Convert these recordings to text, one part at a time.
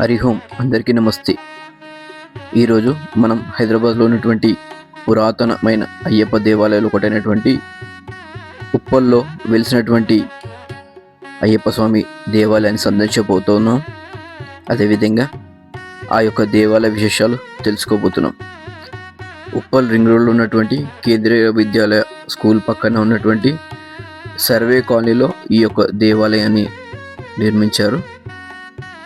హరిహోం అందరికీ నమస్తే. ఈరోజు మనం హైదరాబాద్లో ఉన్నటువంటి పురాతనమైన అయ్యప్ప దేవాలయాలు ఒకటైనటువంటి ఉప్పల్లో వెలిసినటువంటి అయ్యప్ప స్వామి దేవాలయాన్ని సందర్శించబోతున్నాం. అదేవిధంగా ఆ యొక్క దేవాలయ విశేషాలు తెలుసుకోబోతున్నాం. ఉప్పల్ రింగ్ రోడ్లో ఉన్నటువంటి కేంద్రీయ విద్యాలయ స్కూల్ పక్కన ఉన్నటువంటి సర్వే కాలనీలో ఈ యొక్క దేవాలయాన్ని నిర్మించారు.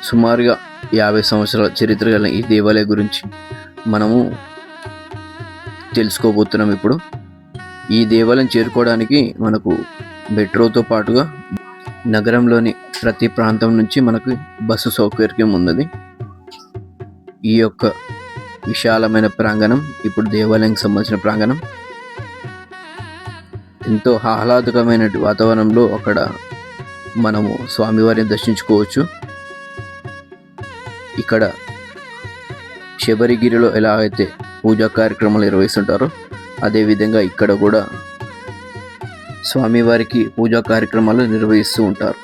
సుమారుగా యాభై సంవత్సరాల చరిత్ర గల ఈ దేవాలయం గురించి మనము తెలుసుకోబోతున్నాం ఇప్పుడు. ఈ దేవాలయం చేరుకోవడానికి మనకు మెట్రోతో పాటుగా నగరంలోని ప్రతి ప్రాంతం నుంచి మనకు బస్సు సౌకర్యం ఉన్నది. ఈ యొక్క విశాలమైన ప్రాంగణం ఇప్పుడు దేవాలయానికి సంబంధించిన ప్రాంగణం. ఎంతో ఆహ్లాదకరమైన వాతావరణంలో అక్కడ మనము స్వామివారిని దర్శించుకోవచ్చు. ఇక్కడ శబరిగిరిలో ఎలా అయితే పూజా కార్యక్రమాలు నిర్వహిస్తుంటారో అదేవిధంగా ఇక్కడ కూడా స్వామివారికి పూజా కార్యక్రమాలు నిర్వహిస్తూ ఉంటారు.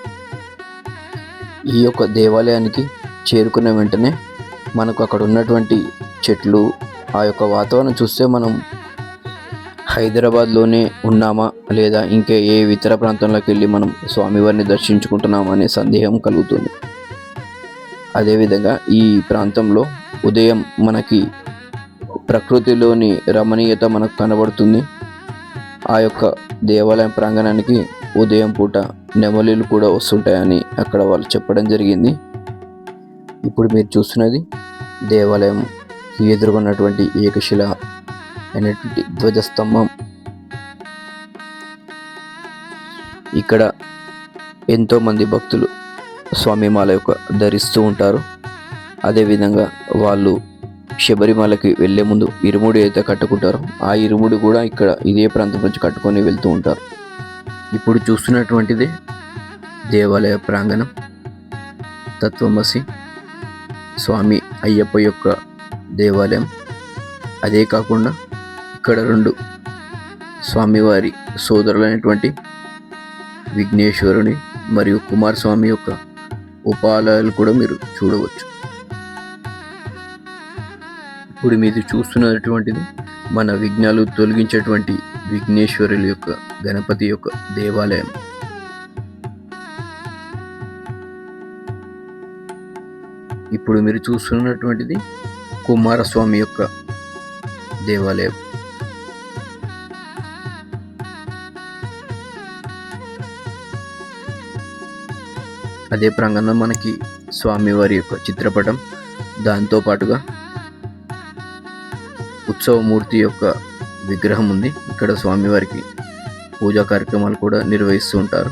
ఈ యొక్క దేవాలయానికి చేరుకున్న వెంటనే మనకు అక్కడ ఉన్నటువంటి చెట్లు ఆ యొక్క వాతావరణం చూస్తే మనం హైదరాబాద్లోనే ఉన్నామా లేదా ఇంకా ఏ ఇతర ప్రాంతంలోకి వెళ్ళి మనం స్వామివారిని దర్శించుకుంటున్నామా అనే సందేహం కలుగుతుంది. అదేవిధంగా ఈ ప్రాంతంలో ఉదయం మనకి ప్రకృతిలోని రమణీయత మనకు కనబడుతుంది. ఆ యొక్క దేవాలయం ప్రాంగణానికి ఉదయం పూట నెమలీలు కూడా వస్తుంటాయని అక్కడ వాళ్ళు చెప్పడం జరిగింది. ఇప్పుడు మీరు చూస్తున్నది దేవాలయం ఎదుర్కొన్నటువంటి ఏకశిల అనేటువంటి ధ్వజస్తంభం. ఇక్కడ ఎంతోమంది భక్తులు స్వామిమాల యొక్క ధరిస్తూ ఉంటారు. అదేవిధంగా వాళ్ళు శబరిమలకి వెళ్ళే ముందు ఇరుముడి అయితే కట్టుకుంటారో. ఆ ఇరుముడి కూడా ఇక్కడ ఇదే ప్రాంతం నుంచి కట్టుకొని వెళ్తూ ఉంటారు. ఇప్పుడు చూస్తున్నటువంటిది దేవాలయ ప్రాంగణం. తత్వమసి స్వామి అయ్యప్ప యొక్క దేవాలయం. అదే కాకుండా ఇక్కడ రెండు స్వామివారి సోదరులైనటువంటి విఘ్నేశ్వరుని మరియు కుమారస్వామి యొక్క ఉపాలయాలు కూడా మీరు చూడవచ్చు. ఇప్పుడు మీరు చూస్తున్నటువంటిది మన విఘ్నాలు తొలగించేటువంటి విఘ్నేశ్వరుల యొక్క గణపతి యొక్క దేవాలయం. ఇప్పుడు మీరు చూస్తున్నటువంటిది కుమారస్వామి యొక్క దేవాలయం. అదే ప్రాంగణంలో మనకి స్వామివారి యొక్క చిత్రపటం. దాంతో పాటుగా ఉత్సవమూర్తి యొక్క విగ్రహం ఉంది. ఇక్కడ స్వామివారికి పూజా కార్యక్రమాలు కూడా నిర్వహిస్తూ ఉంటారు.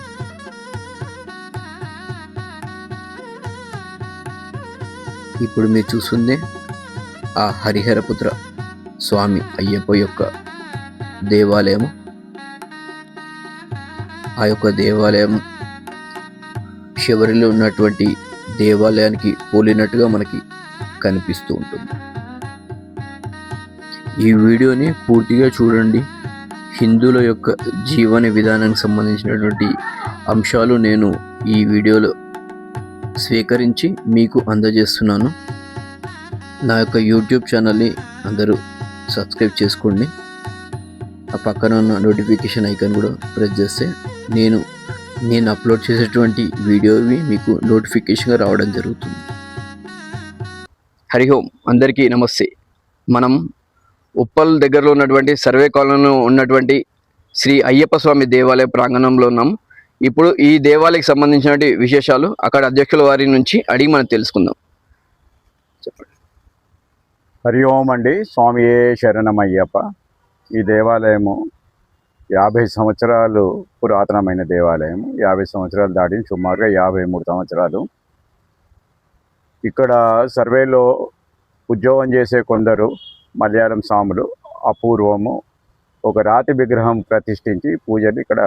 ఇప్పుడు మీరు చూస్తుంది ఆ హరిహరపుత్ర స్వామి అయ్యప్ప యొక్క దేవాలయము. ఆ యొక్క దేవాలయం చివరిలో ఉన్నటువంటి దేవాలయానికి పోలినట్టుగా మనకి కనిపిస్తూ ఉంటుంది. ఈ వీడియోని పూర్తిగా చూడండి. హిందువుల యొక్క జీవన విధానానికి సంబంధించినటువంటి అంశాలు నేను ఈ వీడియోలో స్వీకరించి మీకు అందజేస్తున్నాను. నా యొక్క యూట్యూబ్ ఛానల్ని అందరూ సబ్స్క్రైబ్ చేసుకోండి. ఆ పక్కన ఉన్న నోటిఫికేషన్ ఐకాన్ కూడా ప్రెస్ చేస్తే నేను నేను అప్లోడ్ చేసేటువంటి వీడియోవి మీకు నోటిఫికేషన్గా రావడం జరుగుతుంది. హరి ఓం అందరికీ నమస్తే. మనం ఉప్పల్ దగ్గరలో ఉన్నటువంటి సర్వే కాలనీలో ఉన్నటువంటి శ్రీ అయ్యప్ప స్వామి దేవాలయ ప్రాంగణంలో ఉన్నాం. ఇప్పుడు ఈ దేవాలయకి సంబంధించినటువంటి విశేషాలు అక్కడ అధ్యక్షుల వారి నుంచి అడిగి మనం తెలుసుకుందాం. చెప్పండి హరి ఓం అండి స్వామియే శరణమయ్యప్ప ఈ దేవాలయము యాభై సంవత్సరాలు పురాతనమైన దేవాలయం. యాభై సంవత్సరాలు దాటిన సుమారుగా యాభై మూడు సంవత్సరాలు. ఇక్కడ సర్వేలో ఉద్యోగం చేసే కొందరు మలయాళం స్వాములు అపూర్వము ఒక రాతి విగ్రహం ప్రతిష్ఠించి పూజలు ఇక్కడ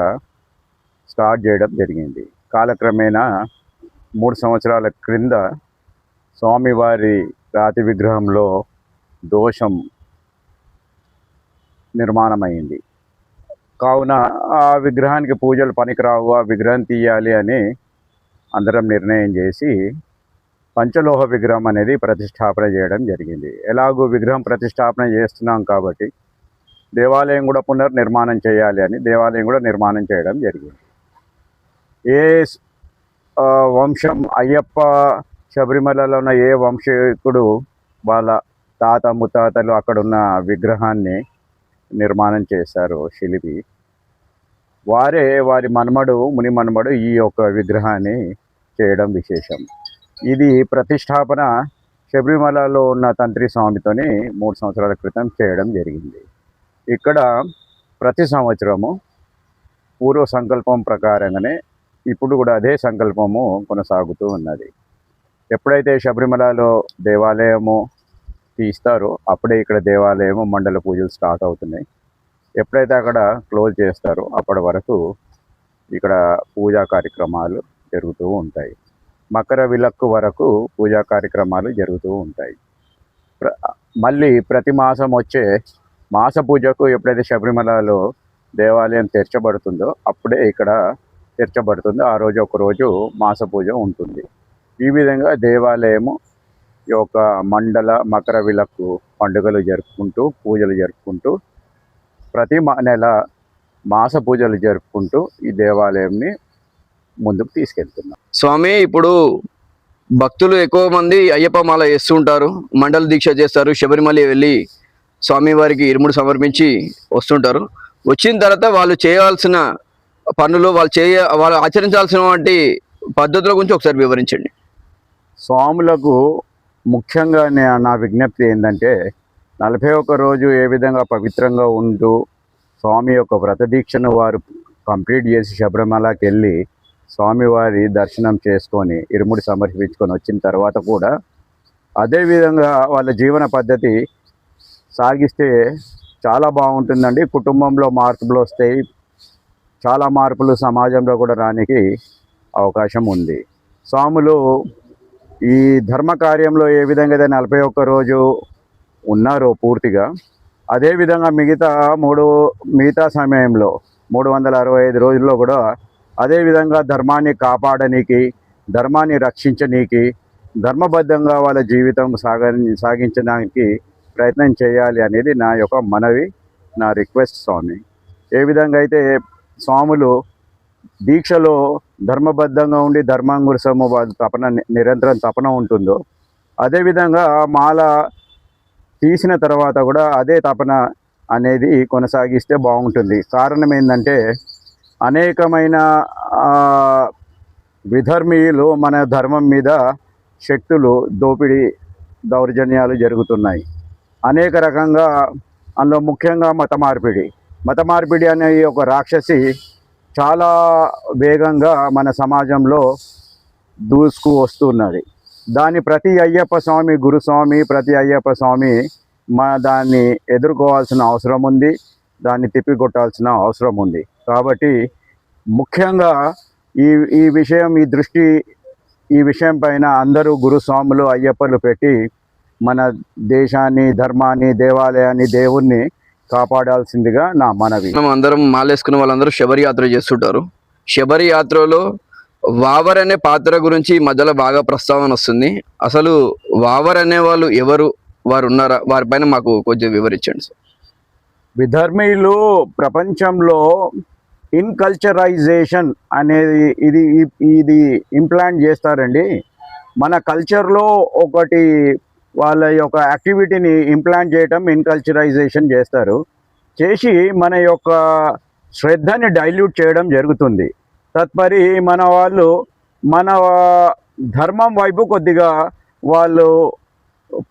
స్టార్ట్ చేయడం జరిగింది. కాలక్రమేణా మూడు సంవత్సరాల క్రింద స్వామివారి రాతి విగ్రహంలో దోషం నిర్మాణమైంది. కావున ఆ విగ్రహానికి పూజలు పనికిరావు ఆ విగ్రహం తీయాలి అని అందరం నిర్ణయం చేసి పంచలోహ విగ్రహం అనేది ప్రతిష్టాపన చేయడం జరిగింది. ఎలాగో విగ్రహం ప్రతిష్టాపన చేస్తున్నాం కాబట్టి దేవాలయం కూడా పునర్నిర్మాణం చేయాలి అని దేవాలయం కూడా నిర్మాణం చేయడం జరిగింది. ఏ వంశం అయ్యప్ప శబరిమలలో ఉన్న ఏ వంశీకుడు వాళ్ళ తాత ముత్తాతలు అక్కడున్న విగ్రహాన్ని నిర్మాణం చేశారు శిలిపి. వారే వారి మన్మడు ముని మన్మడు ఈ యొక్క విగ్రహాన్ని చేయడం విశేషం. ఇది ప్రతిష్టాపన శబరిమలలో ఉన్న తంత్రి స్వామితోని మూడు సంవత్సరాల క్రితం చేయడం జరిగింది. ఇక్కడ ప్రతి సంవత్సరము పూర్వ సంకల్పం ప్రకారంగానే ఇప్పుడు కూడా అదే సంకల్పము కొనసాగుతూ ఉన్నది. ఎప్పుడైతే శబరిమలలో దేవాలయము తీస్తారో అప్పుడే ఇక్కడ దేవాలయము మండల పూజలు స్టార్ట్ అవుతున్నాయి. ఎప్పుడైతే అక్కడ క్లోజ్ చేస్తారో అప్పటి వరకు ఇక్కడ పూజా కార్యక్రమాలు జరుగుతూ ఉంటాయి. మకర విలక్కు వరకు పూజా కార్యక్రమాలు జరుగుతూ ఉంటాయి. ప్ర- మళ్ళీ ప్రతి మాసం వచ్చే మాస పూజకు ఎప్పుడైతే శబరిమలలో దేవాలయం తెరచబడుతుందో అప్పుడే ఇక్కడ తెరచబడుతుంది. ఆ రోజు ఒకరోజు మాస పూజ ఉంటుంది. ఈ విధంగా దేవాలయము ఈ యొక్క మండల మకర విలక్కు పండుగలు జరుపుకుంటూ పూజలు జరుపుకుంటూ ప్రతి మా నెల మాస పూజలు జరుపుకుంటూ ఈ దేవాలయంని ముందుకు తీసుకెళ్తున్నాం. స్వామి ఇప్పుడు భక్తులు ఎక్కువ మంది అయ్యప్ప మాల వేస్తుంటారు మండల దీక్ష చేస్తారు శబరిమల వెళ్ళి స్వామివారికి ఇరుముడు సమర్పించి వస్తుంటారు. వచ్చిన తర్వాత వాళ్ళు చేయాల్సిన పనులు వాళ్ళు చేయ వాళ్ళు ఆచరించాల్సినటువంటి పద్ధతుల గురించి ఒకసారి వివరించండి. స్వాములకు ముఖ్యంగా నా విజ్ఞప్తి ఏంటంటే నలభై ఒక్క రోజు ఏ విధంగా పవిత్రంగా ఉంటూ స్వామి యొక్క వ్రతదీక్షను వారు కంప్లీట్ చేసి శబరిమలకి వెళ్ళి స్వామివారి దర్శనం చేసుకొని ఇరుముడి సమర్పించుకొని వచ్చిన తర్వాత కూడా అదేవిధంగా వాళ్ళ జీవన పద్ధతి సాగిస్తే చాలా బాగుంటుందండి. కుటుంబంలో మార్పులు వస్తాయి. చాలా మార్పులు సమాజంలో కూడా రానికి అవకాశం ఉంది. స్వాములు ఈ ధర్మ కార్యంలో ఏ విధంగా అయితే నలభై ఒక్క రోజు ఉన్నారో పూర్తిగా అదేవిధంగా మిగతా మూడు మిగతా సమయంలో మూడు వందల అరవై ఐదు రోజుల్లో కూడా అదేవిధంగా ధర్మాన్ని కాపాడనీకి ధర్మాన్ని రక్షించనీకి ధర్మబద్ధంగా వాళ్ళ జీవితం సాగ సాగించడానికి ప్రయత్నం చేయాలి అనేది నా యొక్క మనవి నా రిక్వెస్ట్ స్వామి. ఏ విధంగా అయితే స్వాములు దీక్షలో ధర్మబద్ధంగా ఉండి ధర్మాంగురసము వాళ్ళ తపన నిరంతరం తపన ఉంటుందో అదేవిధంగా మాల తీసిన తర్వాత కూడా అదే తపన అనేది కొనసాగిస్తే బాగుంటుంది. కారణం ఏంటంటే అనేకమైన విధర్మీయులు మన ధర్మం మీద శక్తులు దోపిడీ దౌర్జన్యాలు జరుగుతున్నాయి. అనేక రకంగా అందులో ముఖ్యంగా మత మార్పిడి. మత మార్పిడి అనే ఒక రాక్షసి చాలా వేగంగా మన సమాజంలో దూసుకు వస్తున్నది దాని ప్రతి అయ్యప్ప స్వామి గురుస్వామి ప్రతి అయ్యప్ప స్వామి మా దాన్ని ఎదుర్కోవాల్సిన అవసరం ఉంది. దాన్ని తిప్పికొట్టాల్సిన అవసరం ఉంది. కాబట్టి ముఖ్యంగా ఈ ఈ విషయం ఈ దృష్టి ఈ విషయం పైన అందరూ గురుస్వాములు అయ్యప్పలు పెట్టి మన దేశాన్ని ధర్మాన్ని దేవాలయాన్ని దేవుణ్ణి కాపాడాల్సిందిగా నా మనవి. మనం అందరం మాలేసుకున్న వాళ్ళందరూ శబరి యాత్ర చేస్తుంటారు. శబరి యాత్రలో వావర్ అనే పాత్ర గురించి ఈ మధ్యలో బాగా ప్రస్తావన వస్తుంది. అసలు వావర్ అనే వాళ్ళు ఎవరు? వారు ఉన్నారా? వారిపైన మాకు కొంచెం వివరించండి సార్. విధర్మీయులు ప్రపంచంలో ఇన్కల్చరైజేషన్ అనేది ఇది ఇది ఇంప్లాంట్ చేస్తారండి. మన కల్చర్లో ఒకటి వాళ్ళ యొక్క యాక్టివిటీని ఇంప్లాంట్ చేయటం ఇన్కల్చరైజేషన్ చేస్తారు. చేసి మన యొక్క శ్రద్ధని డైల్యూట్ చేయడం జరుగుతుంది. తత్పరి మన వాళ్ళు మన ధర్మం వైపు కొద్దిగా వాళ్ళు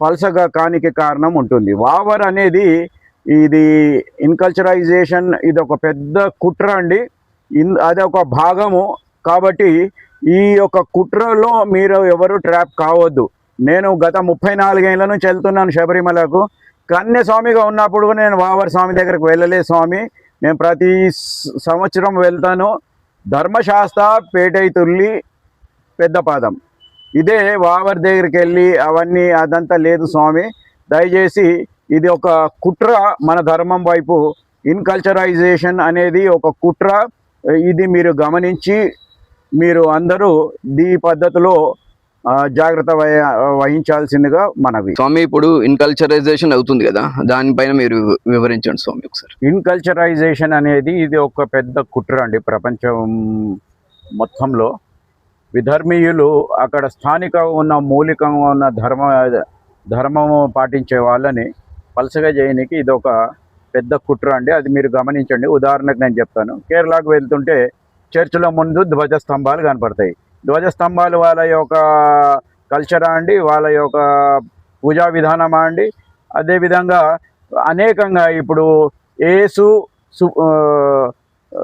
పలసగా కానికి కారణం ఉంటుంది. వావర్ అనేది ఇది ఇన్కల్చరైజేషన్ ఇది ఒక పెద్ద కుట్ర అండి. ఇన్ అది ఒక భాగము. కాబట్టి ఈ యొక్క కుట్రలో మీరు ఎవరు ట్రాప్ కావద్దు. నేను గత ముప్పై నాలుగేళ్ళ నుంచి వెళ్తున్నాను శబరిమలకు. కన్య స్వామిగా ఉన్నప్పుడు కూడా నేను వావర్ స్వామి దగ్గరకు వెళ్ళలేదు స్వామి. నేను ప్రతి సంవత్సరం వెళ్తాను. ధర్మశాస్త్ర పేటైతుల్లి పెద్దపాదం. ఇదే వావర్ దగ్గరికి వెళ్ళి అవన్నీ అదంతా లేదు స్వామి. దయచేసి ఇది ఒక కుట్ర మన ధర్మం వైపు. ఇన్కల్చరైజేషన్ అనేది ఒక కుట్ర. ఇది మీరు గమనించి మీరు అందరూ ఈ పద్ధతిలో జాగ్రత్త వహి- వహించాల్సిందిగా మనవి. స్వామి ఇప్పుడు ఇన్కల్చరైజేషన్ అవుతుంది కదా? దానిపైన మీరు వివరించండి స్వామి ఒకసారి. ఇన్కల్చరైజేషన్ అనేది ఇది ఒక పెద్ద కుట్ర అండి ప్రపంచం మొత్తంలో. విధర్మీయులు అక్కడ స్థానికంగా ఉన్న మూలికంగా ఉన్న ధర్మ ధర్మము పాటించే వాళ్ళని పలసగా చేయడానికి ఇది ఒక పెద్ద కుట్ర అండి. అది మీరు గమనించండి. ఉదాహరణకు నేను చెప్తాను. కేరళకు వెళ్తుంటే చర్చిల ముందు ధ్వజస్తంభాలు కనపడతాయి. ధ్వజస్తంభాలు వాళ్ళ యొక్క కల్చరా అండి వాళ్ళ యొక్క పూజా విధానమా అండి అదేవిధంగా అనేకంగా ఇప్పుడు ఏసు సు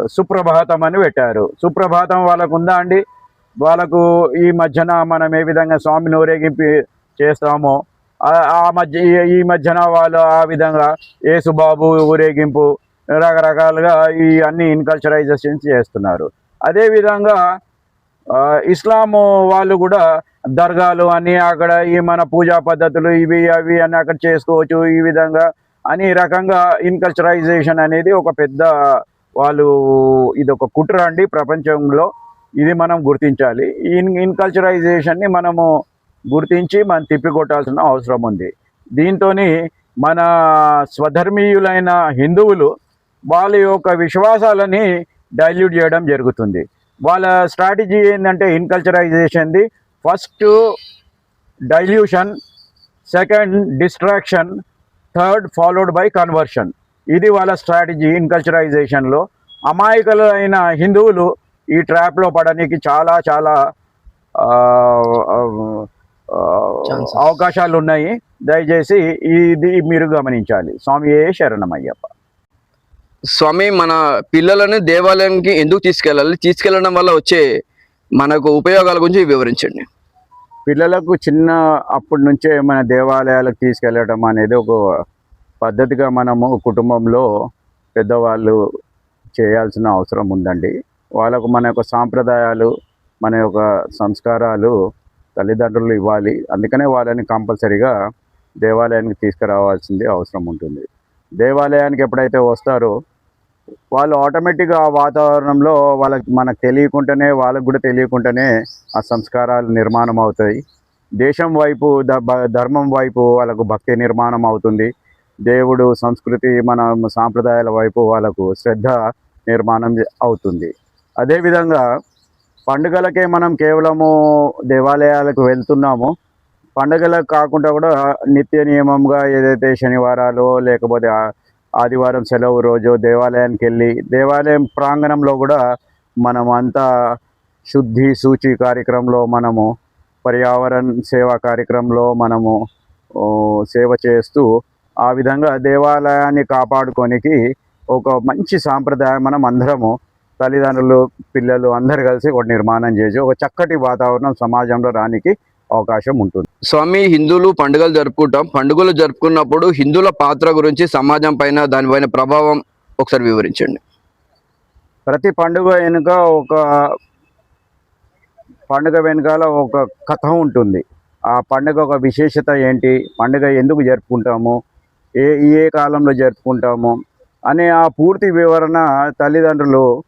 సుప్రభాతం అని పెట్టారు. సుప్రభాతం వాళ్ళకు ఉందా అండి? వాళ్ళకు ఈ మధ్యన మనం ఏ విధంగా స్వామిని ఊరేగింపు చేస్తామో ఆ- మధ్య ఈ- మధ్యన వాళ్ళు ఆ విధంగా ఏసుబాబు ఊరేగింపు రకరకాలుగా ఈ అన్ని ఇన్కల్చరైజేషన్స్ చేస్తున్నారు. అదేవిధంగా ఇస్లాము వాళ్ళు కూడా దర్గాలు అని అక్కడ ఈ మన పూజా పద్ధతులు ఇవి అవి అని అక్కడ చేసుకోవచ్చు ఈ విధంగా అని రకంగా ఇన్కల్చరైజేషన్ అనేది ఒక పెద్ద వాళ్ళు ఇది ఒక కుట్ర అండి ప్రపంచంలో. ఇది మనం గుర్తించాలి. ఈ ఇన్ ఇన్కల్చరైజేషన్ని మనము గుర్తించి మనం తిప్పికొట్టాల్సిన అవసరం ఉంది. దీంతో మన స్వధర్మీయులైన హిందువులు వాళ్ళ యొక్క విశ్వాసాలని డైల్యూట్ చేయడం జరుగుతుంది. వాళ్ళ స్ట్రాటజీ ఏంటంటే ఇన్కల్చరైజేషన్ది. First dilution second distraction third followed by conversion. ఇది వాళ్ళ స్ట్రాటజీ ఇన్కల్చరైజేషన్లో. అమాయకులైన హిందువులు ఈ ట్రాప్లో పడడానికి చాలా చాలా. అవకాశాలు ఉన్నాయి దయచేసి ఇది మీరు గమనించాలి. స్వామి ఏ శరణమయ్యప్ప. స్వామి మన పిల్లలను దేవాలయానికి ఎందుకు తీసుకెళ్ళాలి? తీసుకెళ్ళడం వల్ల వచ్చే మనకు ఉపయోగాల గురించి వివరించండి. పిల్లలకు చిన్న అప్పటి నుంచే మన దేవాలయాలకు తీసుకెళ్ళడం అనేది ఒక పద్ధతిగా మనము కుటుంబంలో పెద్దవాళ్ళు చేయాల్సిన అవసరం ఉందండి. వాళ్ళకు మన యొక్క సాంప్రదాయాలు మన యొక్క సంస్కారాలు తల్లిదండ్రులు ఇవ్వాలి. అందుకనే వాళ్ళని కంపల్సరీగా దేవాలయానికి తీసుకురావాల్సింది అవసరం ఉంటుంది. దేవాలయానికి ఎప్పుడైతే వస్తారో వాళ్ళు ఆటోమేటిక్గా ఆ వాతావరణంలో వాళ్ళకి మనకు తెలియకుండానే వాళ్ళకు కూడా తెలియకుండానే ఆ సంస్కారాలు నిర్మాణం అవుతాయి. దేశం వైపు ధర్మం వైపు వాళ్ళకు భక్తి నిర్మాణం అవుతుంది. దేవుడు సంస్కృతి మన సాంప్రదాయాల వైపు వాళ్ళకు శ్రద్ధ నిర్మాణం అవుతుంది. అదేవిధంగా పండుగలకే మనం కేవలము దేవాలయాలకు వెళ్తున్నాము. పండుగలకు కాకుండా కూడా నిత్య నియమంగా ఏదైతే శనివారాలు లేకపోతే ఆదివారం సెలవు రోజు దేవాలయానికి వెళ్ళి దేవాలయం ప్రాంగణంలో కూడా మనం అంతా శుద్ధి సూచి కార్యక్రమంలో మనము పర్యావరణ సేవా కార్యక్రమంలో మనము సేవ చేస్తూ ఆ విధంగా దేవాలయాన్ని కాపాడుకోనికి ఒక మంచి సాంప్రదాయం మనం అందరము తల్లిదండ్రులు పిల్లలు అందరు కలిసి ఒక నిర్మాణం చేసి ఒక చక్కటి వాతావరణం సమాజంలో రానికి అవకాశం ఉంటుంది. స్వామి హిందువులు పండుగలు జరుపుకుంటాం. పండుగలు జరుపుకున్నప్పుడు హిందువుల పాత్ర గురించి సమాజం పైన దానిపైన ప్రభావం ఒకసారి వివరించండి. ప్రతి పండుగ వెనుక ఒక పండుగ వెనకాల ఒక కథ ఉంటుంది. ఆ పండుగ ఒక విశేషత ఏంటి? పండుగ ఎందుకు జరుపుకుంటాము? ఏ ఏ కాలంలో జరుపుకుంటాము? అనే ఆ పూర్తి వివరణ తల్లిదండ్రులు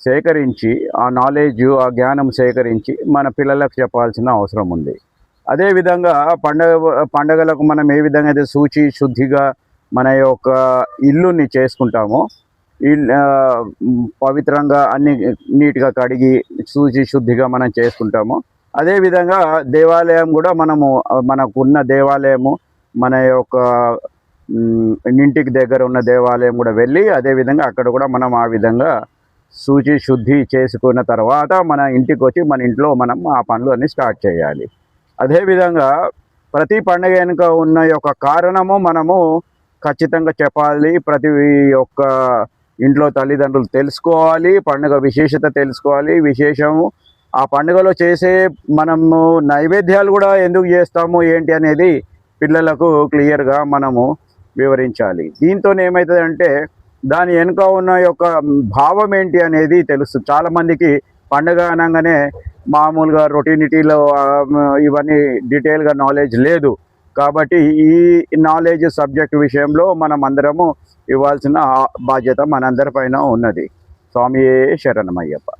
సేకరించి ఆ నాలెడ్జ్ ఆ జ్ఞానం సేకరించి మన పిల్లలకు చెప్పాల్సిన అవసరం ఉంది. అదేవిధంగా పండగ పండగలకు మనం ఏ విధంగా అయితే శుచి శుద్ధిగా మన యొక్క ఇల్లుని చేసుకుంటామో ఇల్లు పవిత్రంగా అన్ని నీట్గా కడిగి శుచి శుద్ధిగా మనం చేసుకుంటాము అదేవిధంగా దేవాలయం కూడా మనము మనకున్న దేవాలయము మన యొక్క ఇంటికి దగ్గర ఉన్న దేవాలయం కూడా వెళ్ళి అదేవిధంగా అక్కడ కూడా మనం ఆ విధంగా శుచి శుద్ధి చేసుకున్న తర్వాత మన ఇంటికి వచ్చి మన ఇంట్లో మనం ఆ పనులు అన్నీ స్టార్ట్ చేయాలి. అదేవిధంగా ప్రతి పండుగ వెనుక ఉన్న యొక్క కారణము మనము ఖచ్చితంగా చెప్పాలి. ప్రతి ఒక్క ఇంట్లో తల్లిదండ్రులు తెలుసుకోవాలి పండుగ విశేషత తెలుసుకోవాలి. విశేషము ఆ పండుగలో చేసే మనము నైవేద్యాలు కూడా ఎందుకు చేస్తాము ఏంటి అనేది పిల్లలకు క్లియర్గా మనము వివరించాలి. దీంతో ఏమవుతుందంటే దాని వెనుక ఉన్న యొక్క భావం ఏంటి అనేది తెలుసు. చాలామందికి పండుగ అనగానే మామూలుగా రొటీనిటీలో ఇవన్నీ డీటెయిల్గా నాలెడ్జ్ లేదు. కాబట్టి ఈ నాలెడ్జ్ సబ్జెక్ట్ విషయంలో మనం అందరము ఇవ్వాల్సిన బాధ్యత మనందరిపైన ఉన్నది. స్వామి శరణమయ్యప్ప.